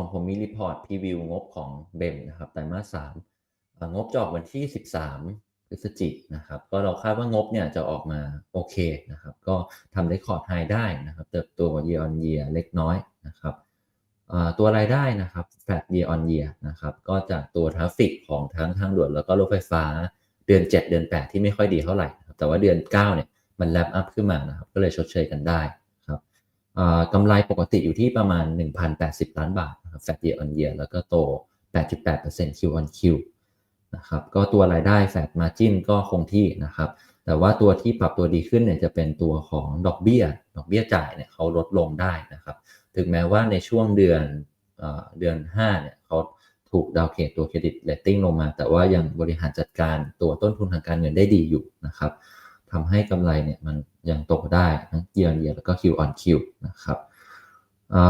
ของผมมีรีพอร์ตพรีวิวงบของเบมนะครับไตรมาสสามงบจะออกวันที่ 13พฤศจิกนะครับ ก็เราคาดว่างบเนี่ยจะออกมาโอเคนะครับ ก็ทำได้คอร์ดไฮได้นะครับ เติบโต year on year เล็กน้อยนะครับตัวรายได้นะครับ flat year on year นะครับ ก็จากตัวทราฟฟิกของทั้งทางด่วนแล้วก็รถไฟฟ้าเดือน 7 เดือน 8 ที่ไม่ค่อยดีเท่าไหร่ครับแต่ว่าเดือน 9 เนี่ยมันแลปอัพขึ้นมานะครับ ก็เลยชดเชยกันได้ครับกำไรปกติอยู่ที่ประมาณ 1,080 ล้านบาท นะครับ flat year on year แล้วก็โต 8.8% Q on Q นะครับก็ตัวรายได้ flat margin ก็คงที่นะครับ แต่ว่าตัวที่ปรับตัวดีขึ้นเนี่ยจะเป็นตัวของดอกเบี้ย ดอกเบี้ยจ่ายเนี่ยเขาลดลงได้นะครับ ถึงแม้ว่าในช่วงเดือนเอเดือน5เนี่ยเขาถูกดาวเกรดตัวเครดิตเรตติ้งลงมา แต่ว่ายังบริหารจัดการตัวต้นทุนทางการเงินได้ดีอยู่นะครับทำให้กำไรเนี่ยมันยังโตได้ทั้ง year on year แล้วก็ Q on Q นะครับ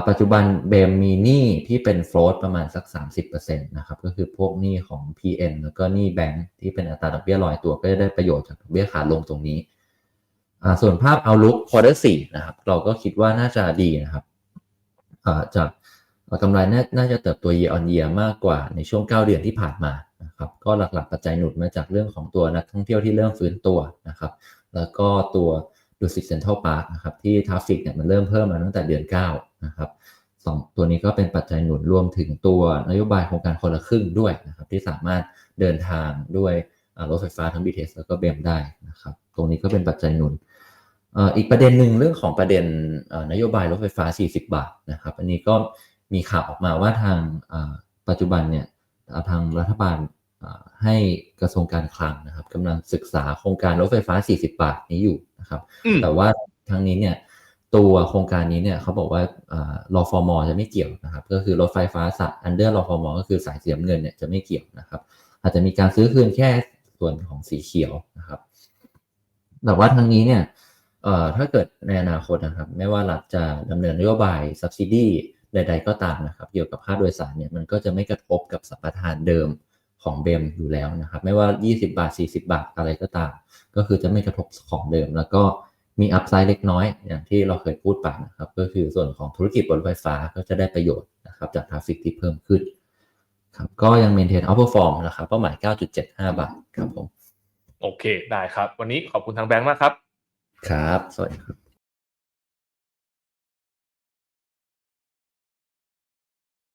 ปัจจุบันเบมมีหนี้ที่เป็นโฟลตประมาณสัก 30%นะครับ ก็คือพวกหนี้ของ PN แล้วก็หนี้แบงค์ที่เป็นอัตราดอกเบี้ยลอยตัวก็จะได้ประโยชน์จากดอกเบี้ยขาลงตรงนี้ ส่วนภาพ outlook quarter 4นะครับ เราก็คิดว่าน่าจะดีนะครับจากกำไรน่าน่าจะเติบโต year on year มากกว่าในช่วง 9 เดือนที่ผ่านมานะครับก็หลักๆปัจจัยหนุนมาจากเรื่องของตัวนักท่องเที่ยวที่เริ่มฟื้นตัวนะครับ แล้วก็ตัว ดูสิตเซ็นทรัลพาร์คนะครับที่ทราฟฟิกเนี่ยมันเริ่มเพิ่มมาตั้งแต่เดือน9นะครับสองตัวนี้ก็เป็นปัจจัยหนุนรวมถึงตัวนโยบายโครงการคนละครึ่งด้วยนะครับที่สามารถเดินทางด้วยรถไฟฟ้าทั้ง BTS แล้วก็เบมได้นะครับตรงนี้ก็เป็นปัจจัยหนุนอีกประเด็นหนึ่งเรื่องของประเด็นนโยบายรถไฟฟ้า 40 บาทนะครับ อันนี้ก็มีข่าวออกมาว่าทางปัจจุบันเนี่ยทางรัฐบาลให้กระทรวงการคลังนะครับกำลังศึกษาโครงการรถไฟฟ้า 40 บาทนี้อยู่ นะครับอืมแต่ว่าทางนี้เนี่ยตัวโครงการนี้เนี่ยเขาบอกว่าอ่ารอฟอร์มจะไม่เกี่ยวนะครับ ก็คือรถไฟฟ้าสายอันเดอร์รอฟอร์มก็คือสายสีน้ำเงินเนี่ยจะไม่เกี่ยวนะครับ อาจจะมีการซื้อคืนแค่ส่วนของสีเขียวนะครับแต่ว่าทางนี้เนี่ยเอ่อถ้าเกิดในอนาคตนะครับ ไม่ว่ารัฐจะดำเนินนโยบาย subsidy ใด ๆ ก็ตามนะครับ เกี่ยวกับค่าโดยสารเนี่ยมันก็จะไม่กระทบกับสัมปทานเดิม ของเบมอยู่แล้วนะครับ ไม่ว่า 20 บาท 40 บาทอะไรก็ตาม ก็คือจะไม่กระทบของเดิม แล้วก็มีอัพไซด์เล็กน้อยอย่างที่เราเคยพูดไปนะครับ ก็คือส่วนของธุรกิจบนรถไฟฟ้าก็จะได้ประโยชน์นะครับจากทราฟฟิกที่เพิ่มขึ้นครับก็ยังเมนเทนเอาเปอร์ฟอร์มนะครับเป้าหมาย 9.75 บาทครับผมโอเคได้ครับ วันนี้ขอบคุณทางแบงค์มากครับ ครับ สวัสดีครับ